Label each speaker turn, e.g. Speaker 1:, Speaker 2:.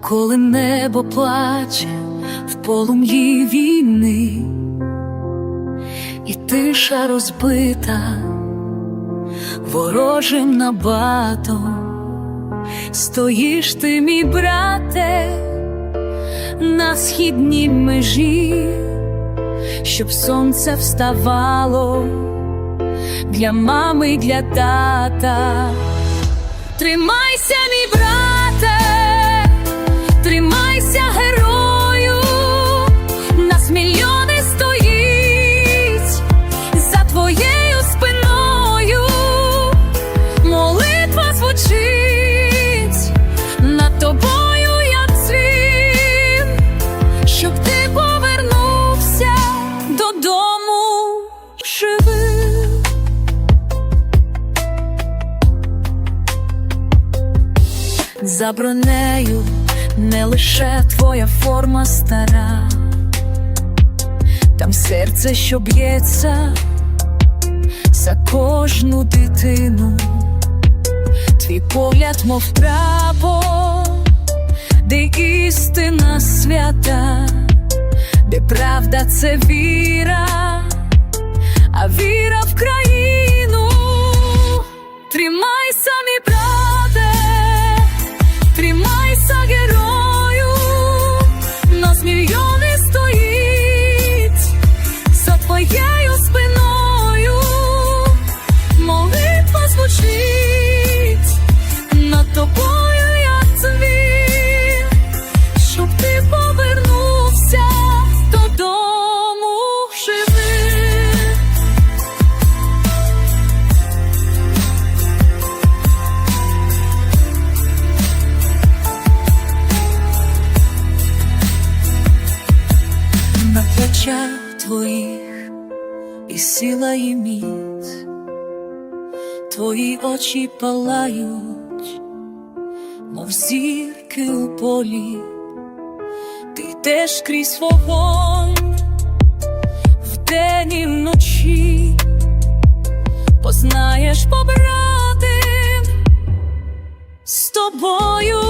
Speaker 1: коли небо плаче в полум'ї війни, і тиша розбита ворожим набатом, стоїш ти, мій брате, на східній межі, щоб сонце вставало для мами й для тата. Тримайся, мій брате, За бронею не лише твоя форма стара, там серце, що б'ється за кожну дитину, твій погляд, мов прапор, де істина свята, де правда це віра, плечах твоїх і сила і міць, твої очі палають, мов зірки у полі, ти йдеш крізь вогонь вдень і вночі, познаєш побратим з тобою.